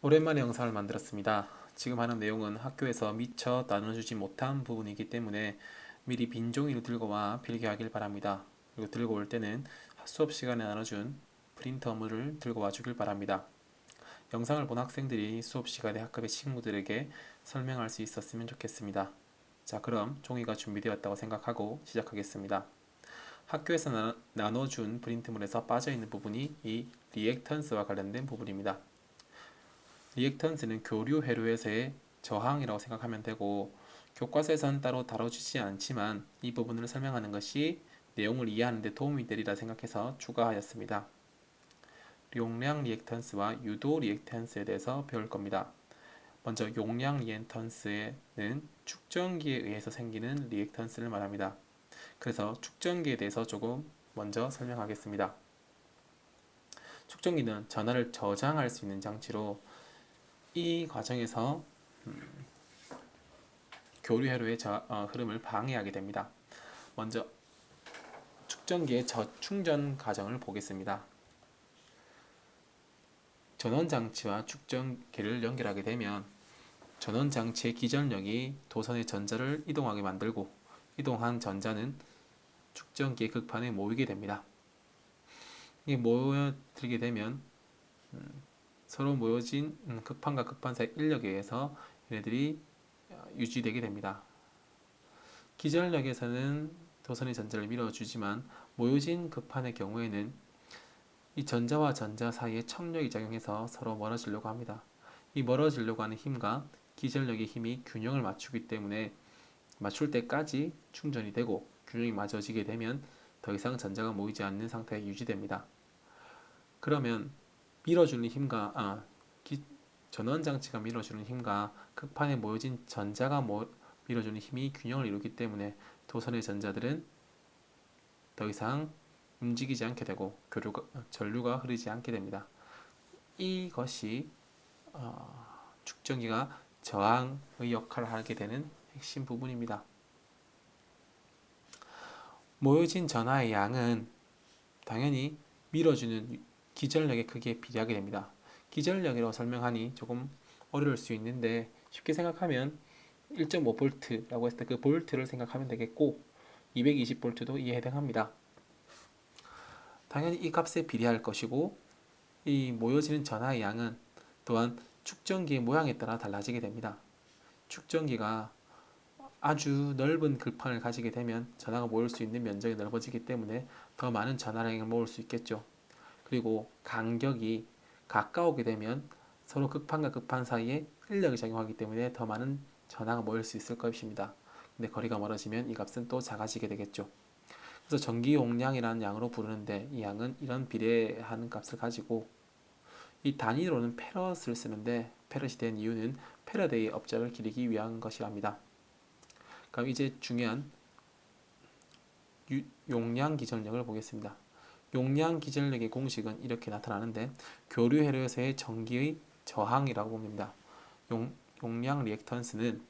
오랜만에 영상을 만들었습니다. 지금 하는 내용은 학교에서 미처 나눠주지 못한 부분이기 때문에 미리 빈 종이를 들고 와 필기하길 바랍니다. 그리고 들고 올 때는 수업 시간에 나눠준 프린터물을 들고 와 주길 바랍니다. 영상을 본 학생들이 수업 시간에 학급의 친구들에게 설명할 수 있었으면 좋겠습니다. 자, 그럼 종이가 준비되었다고 생각하고 시작하겠습니다. 학교에서 나, 나눠준 프린트물에서 빠져있는 부분이 이 리액턴스와 관련된 부분입니다. 리액턴스는 교류 회로에서의 저항이라고 생각하면 되고 교과서에선 따로 다뤄주지 않지만 이 부분을 설명하는 것이 내용을 이해하는 데 도움이 되리라 생각해서 추가하였습니다. 용량 리액턴스와 유도 리액턴스에 대해서 배울 겁니다. 먼저 용량 리액턴스는 축전기에 의해서 생기는 리액턴스를 말합니다. 그래서 축전기에 대해서 조금 먼저 설명하겠습니다. 축전기는 전하를 저장할 수 있는 장치로 이 과정에서 음, 교류 회로의 저, 어, 흐름을 방해하게 됩니다. 먼저 축전기의 저충전 과정을 보겠습니다. 전원 장치와 축전기를 연결하게 되면 전원 장치의 기전력이 도선의 전자를 이동하게 만들고 이동한 전자는 축전기의 극판에 모이게 됩니다. 이게 모여들게 되면 음, 서로 모여진 음, 극판과 극판 사이 인력에 의해서 얘네들이 어, 유지되게 됩니다. 기전력에서는 도선의 전자를 밀어주지만 모여진 극판의 경우에는 이 전자와 전자 사이에 척력이 작용해서 서로 멀어지려고 합니다. 이 멀어지려고 하는 힘과 기전력의 힘이 균형을 맞추기 때문에 맞출 때까지 충전이 되고 균형이 맞아지게 되면 더 이상 전자가 모이지 않는 상태가 유지됩니다. 그러면 밀어주는 힘과 아, 기, 전원 장치가 밀어주는 힘과 극판에 모여진 전자가 모, 밀어주는 힘이 균형을 이루기 때문에 도선의 전자들은 더 이상 움직이지 않게 되고 교류가, 전류가 흐르지 않게 됩니다. 이것이 어, 축전기가 저항의 역할을 하게 되는 핵심 부분입니다. 모여진 전하의 양은 당연히 밀어주는 기전력의 크기에 비례하게 됩니다. 기전력이라고 설명하니 조금 어려울 수 있는데 쉽게 생각하면 1.5V라고 했을 때 그 볼트를 생각하면 되겠고 220V도 이에 해당합니다. 당연히 이 값에 비례할 것이고 이 모여지는 전하의 양은 또한 축전기의 모양에 따라 달라지게 됩니다. 축전기가 아주 넓은 글판을 가지게 되면 전하가 모일 수 있는 면적이 넓어지기 때문에 더 많은 전하량을 모을 수 있겠죠. 그리고 간격이 가까우게 되면 서로 극판과 극판 사이에 인력이 작용하기 때문에 더 많은 전하가 모일 수 있을 것입니다. 근데 거리가 멀어지면 이 값은 또 작아지게 되겠죠. 그래서 전기 용량이라는 양으로 부르는데 이 양은 이런 비례하는 값을 가지고 이 단위로는 페럿을 쓰는데 페럿이 된 이유는 패러데이 업적을 기리기 위한 것이랍니다. 그럼 이제 중요한 용량 기전력을 보겠습니다. 용량 기전력의 공식은 이렇게 나타나는데 교류 회로에서의 전기의 저항이라고 봅니다. 용, 용량 리액턴스는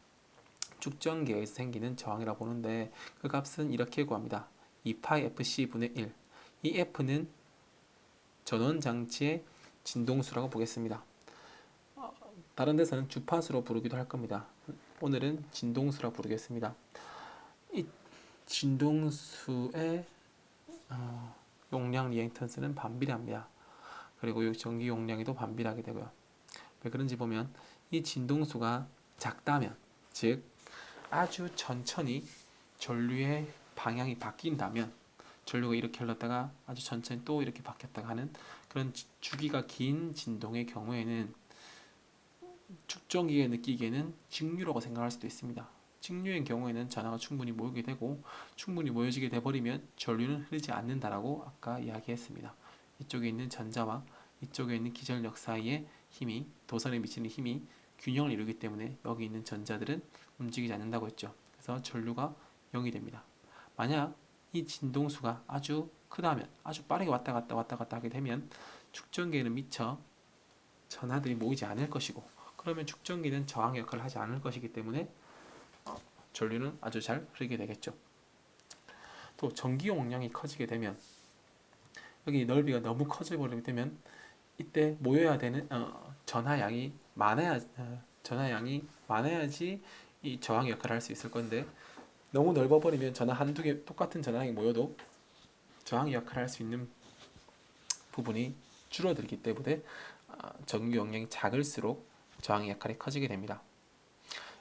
축전기에서 생기는 저항이라고 보는데 그 값은 이렇게 구합니다. 2파이 FC 분의 1. 이 F는 전원 장치의 진동수라고 보겠습니다. 어, 다른 데서는 주파수로 부르기도 할 겁니다. 오늘은 진동수라 부르겠습니다. 이 진동수의 어, 용량 리액턴스는 반비례합니다. 그리고 전기 용량에도 반비례하게 되고요. 왜 그런지 보면 이 진동수가 작다면 즉 아주 천천히 전류의 방향이 바뀐다면 전류가 이렇게 흘렀다가 아주 천천히 또 이렇게 바뀌었다가 하는 그런 주기가 긴 진동의 경우에는 축전기에 느끼기에는 직류라고 생각할 수도 있습니다. 직류의 경우에는 전하가 충분히 모이게 되고 충분히 모여지게 돼버리면 전류는 흐르지 않는다라고 아까 이야기했습니다. 이쪽에 있는 전자와 이쪽에 있는 기전력 사이의 힘이 도선에 미치는 힘이 균형을 이루기 때문에 여기 있는 전자들은 움직이지 않는다고 했죠. 그래서 전류가 0이 됩니다. 만약 이 진동수가 아주 크다면 아주 빠르게 왔다 갔다 왔다 갔다 하게 되면 축전기에는 미처 전하들이 모이지 않을 것이고 그러면 축전기는 저항 역할을 하지 않을 것이기 때문에 전류는 아주 잘 흐르게 되겠죠. 또 전기 용량이 커지게 되면 여기 넓이가 너무 커져 버리게 되면 이때 모여야 되는 어, 전하양이 많아야 어, 전하양이 많아야지 이 저항 역할을 할 수 있을 건데 너무 넓어버리면 전하 한두 개 똑같은 전하양이 모여도 저항 역할을 할 수 있는 부분이 줄어들기 때문에 아, 전기 용량이 작을수록 저항 역할이 커지게 됩니다.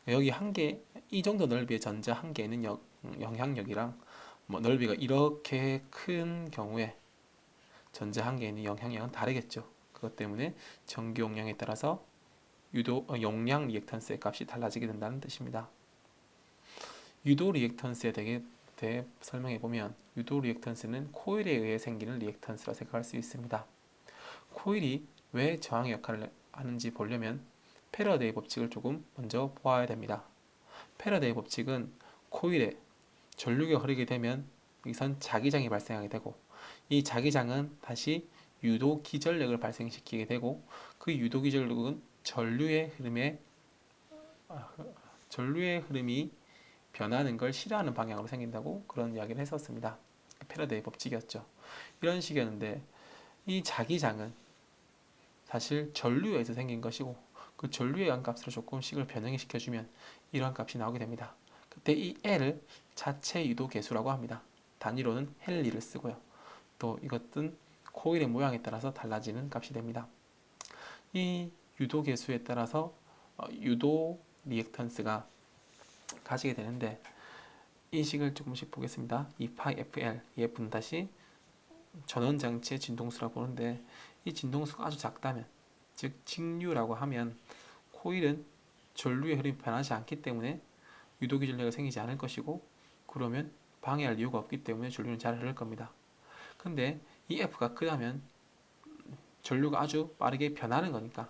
여기 한 개, 이 정도 넓이의 전자 한 개는 영, 영향력이랑 뭐 넓이가 이렇게 큰 경우에 전자 한 개는 영향력은 다르겠죠. 그것 때문에 전기 용량에 따라서 유도 어, 용량 리액턴스의 값이 달라지게 된다는 뜻입니다. 유도 리액턴스에 대해, 대해 설명해 보면 유도 리액턴스는 코일에 의해 생기는 리액턴스라 생각할 수 있습니다. 코일이 왜 저항 역할을 하는지 보려면 패러데이 법칙을 조금 먼저 보아야 됩니다. 패러데이 법칙은 코일에 전류가 흐르게 되면 여기선 자기장이 발생하게 되고 이 자기장은 다시 유도 기전력을 발생시키게 되고 그 유도 기전력은 전류의 흐름에 아, 전류의 흐름이 변하는 걸 싫어하는 방향으로 생긴다고 그런 이야기를 했었습니다. 패러데이 법칙이었죠. 이런 식이었는데 이 자기장은 사실 전류에서 생긴 것이고 그 전류의 양값으로 조금씩을 변형이 시켜주면 이러한 값이 나오게 됩니다. 그때 이 L을 자체 유도 계수라고 합니다. 단위로는 헨리를 쓰고요. 또 이것은 코일의 모양에 따라서 달라지는 값이 됩니다. 이 유도 계수에 따라서 어, 유도 리액턴스가 가지게 되는데 이 식을 조금씩 보겠습니다. 2파이 FL EF는 다시 전원 장치의 진동수라고 보는데 이 진동수가 아주 작다면 즉 직류라고 하면 코일은 전류의 흐름이 변하지 않기 때문에 유도기 전류가 생기지 않을 것이고 그러면 방해할 이유가 없기 때문에 전류는 잘 흐를 겁니다. 근데 이 F가 크다면 전류가 아주 빠르게 변하는 거니까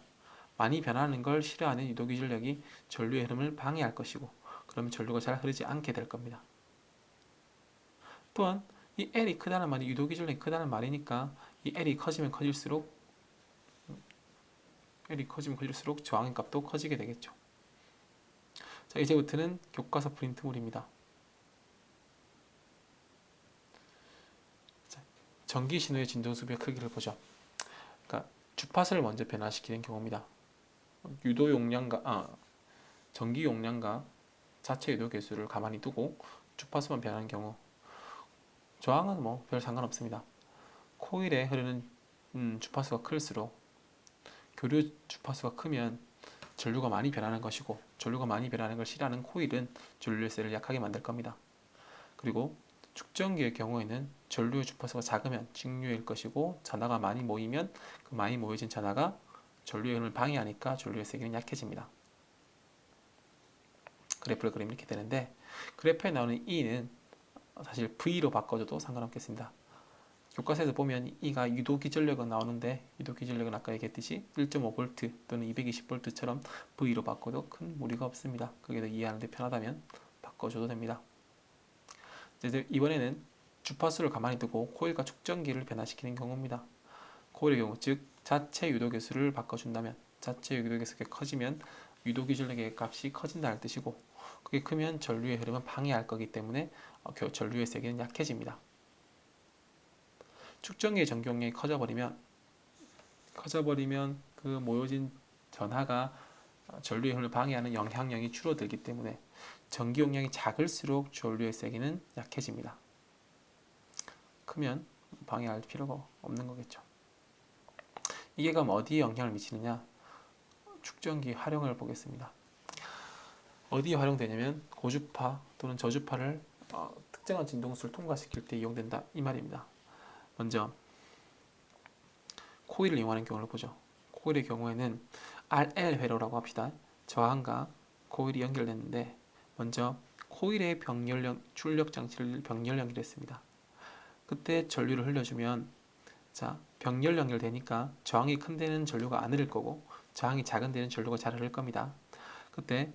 많이 변하는 걸 싫어하는 유도기 전력이 전류의 흐름을 방해할 것이고 그러면 전류가 잘 흐르지 않게 될 겁니다. 또한 이 L이 크다는 말이 유도기 전력이 크다는 말이니까 이 L이 커지면 커질수록 이 커지면 커질수록 저항의 값도 커지게 되겠죠. 자 이제부터는 교과서 프린트물입니다. 자, 전기 신호의 진동수비의 크기를 보죠. 그러니까 주파수를 먼저 변화시키는 경우입니다. 유도 용량과 아, 전기 용량과 자체 유도 개수를 가만히 두고 주파수만 변하는 경우 저항은 뭐 별 상관없습니다. 코일에 흐르는 음, 주파수가 클수록 교류 주파수가 크면 전류가 많이 변하는 것이고 전류가 많이 변하는 걸 싫어하는 코일은 전류의 셀을 약하게 만들 겁니다. 그리고 축전기의 경우에는 전류의 주파수가 작으면 직류일 것이고 전하가 많이 모이면 그 많이 모여진 전하가 전류의 흐름을 방해하니까 전류의 세기는 약해집니다. 그래프를 그리면 이렇게 되는데 그래프에 나오는 E는 사실 V로 바꿔줘도 상관없겠습니다. 교과서에서 보면 E가 유도 기전력은 나오는데 유도 기전력은 아까 얘기했듯이 1.5V 또는 220V처럼 V로 바꿔도 큰 무리가 없습니다. 그게 더 이해하는데 편하다면 바꿔줘도 됩니다. 이제 이번에는 주파수를 가만히 두고 코일과 축전기를 변화시키는 경우입니다. 코일의 경우 즉 자체 유도 개수를 바꿔준다면 자체 유도 개수가 커지면 유도 기전력의 값이 커진다는 뜻이고 그게 크면 전류의 흐름은 방해할 거기 때문에 어, 전류의 세기는 약해집니다. 축전기의 전기용량이 커져버리면 커져버리면 그 모여진 전하가 전류의 흐름을 방해하는 영향력이 줄어들기 때문에 전기 용량이 작을수록 전류의 세기는 약해집니다. 크면 방해할 필요가 없는 거겠죠. 이게 그럼 어디에 영향을 미치느냐? 축전기 활용을 보겠습니다. 어디에 활용되냐면 고주파 또는 저주파를 어, 특정한 진동수를 통과시킬 때 이용된다 이 말입니다. 먼저 코일을 이용하는 경우를 보죠. 코일의 경우에는 RL 회로라고 합시다. 저항과 코일이 연결됐는데 먼저 코일의 병렬령 출력 장치를 병렬 연결했습니다. 그때 전류를 흘려주면 자 병렬 연결되니까 저항이 큰 데는 전류가 안 흐를 거고 저항이 작은 데는 전류가 잘 흐를 겁니다. 그때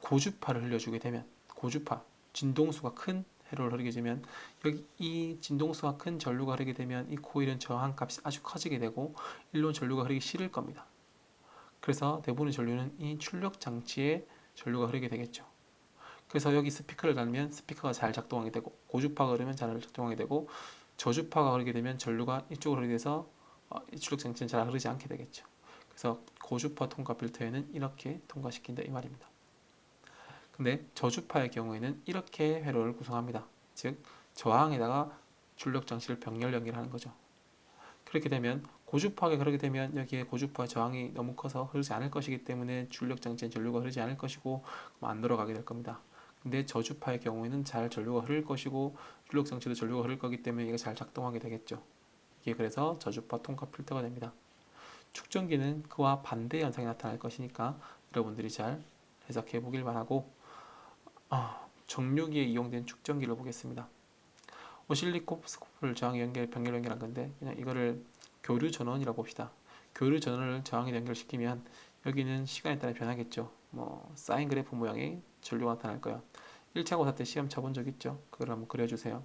고주파를 흘려주게 되면 고주파 진동수가 큰 회로를 흐르게 되면 여기 이 진동수가 큰 전류가 흐르게 되면 이 코일은 저항값이 아주 커지게 되고 일론 전류가 흐르기 싫을 겁니다. 그래서 대부분의 전류는 이 출력 장치에 전류가 흐르게 되겠죠. 그래서 여기 스피커를 달면 스피커가 잘 작동하게 되고 고주파가 흐르면 잘 작동하게 되고 저주파가 흐르게 되면 전류가 이쪽으로 흐르게 돼서 어, 이 출력 장치는 잘 흐르지 않게 되겠죠. 그래서 고주파 통과 필터에는 이렇게 통과시킨다 이 말입니다. 근데 저주파의 경우에는 이렇게 회로를 구성합니다. 즉 저항에다가 출력 장치를 병렬 연결하는 거죠. 그렇게 되면 고주파하게 그렇게 되면 여기에 고주파 저항이 너무 커서 흐르지 않을 것이기 때문에 출력 장치에 전류가 흐르지 않을 것이고 안 돌아가게 될 겁니다. 근데 저주파의 경우에는 잘 전류가 흐를 것이고 출력 장치도 전류가 흐를 거기 때문에 이게 잘 작동하게 되겠죠. 이게 그래서 저주파 통과 필터가 됩니다. 축전기는 그와 반대 현상이 나타날 것이니까 여러분들이 잘 해석해 보길 바라고 아, 정류기에 이용된 축전기를 보겠습니다. 오실리코스코프를 저항에 연결 병렬 연결한 건데 그냥 이거를 교류 전원이라고 봅시다. 교류 전원을 저항에 연결시키면 여기는 시간에 따라 변하겠죠. 뭐 사인 그래프 모양의 전류가 나타날 거야. 1차 고사 때 시험 쳐본 적 있죠? 그걸 한번 그려주세요.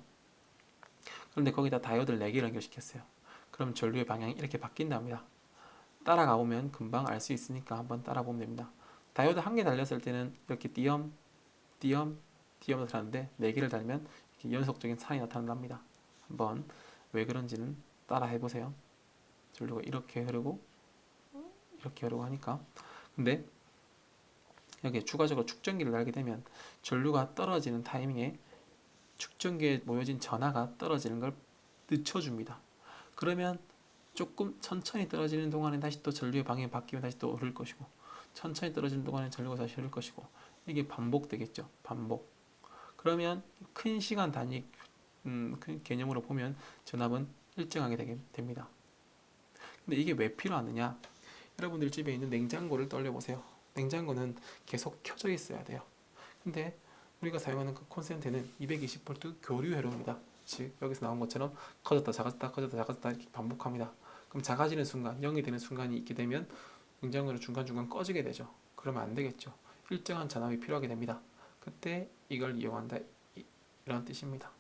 그런데 거기다 다이오드를 4개를 연결시켰어요. 그럼 전류의 방향이 이렇게 바뀐답니다. 따라가 보면 금방 알 수 있으니까 한번 따라 보면 됩니다. 다이오드 한 개 달렸을 때는 이렇게 띄엄, 띄엄, 띄엄 나타나는데 4개를 달면 이렇게 연속적인 사인이 나타납니다. 한번 왜 그런지는 따라 해보세요. 전류가 이렇게 흐르고 이렇게 흐르고 하니까 근데 여기에 추가적으로 축전기를 달게 되면 전류가 떨어지는 타이밍에 축전기에 모여진 전하가 떨어지는 걸 늦춰줍니다. 그러면 조금 천천히 떨어지는 동안에 다시 또 전류의 방향이 바뀌면 다시 또 흐를 것이고 천천히 떨어지는 동안에 전류가 다시 흐를 것이고 이게 반복되겠죠. 반복. 그러면 큰 시간 단위 음, 큰 개념으로 보면 전압은 일정하게 되게 됩니다. 근데 이게 왜 필요하느냐? 여러분들 집에 있는 냉장고를 떠올려보세요. 냉장고는 계속 켜져 있어야 돼요. 근데 우리가 사용하는 그 콘센트는 220V 교류 회로입니다. 즉 여기서 나온 것처럼 커졌다 작았다 커졌다 작았다 이렇게 반복합니다. 그럼 작아지는 순간 0이 되는 순간이 있게 되면 냉장고는 중간중간 꺼지게 되죠. 그러면 안 되겠죠. 일정한 전압이 필요하게 됩니다. 그때 이걸 이용한다 이- 이런 뜻입니다.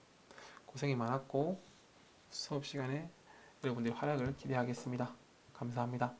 고생이 많았고 수업 시간에 여러분들의 활약을 기대하겠습니다. 감사합니다.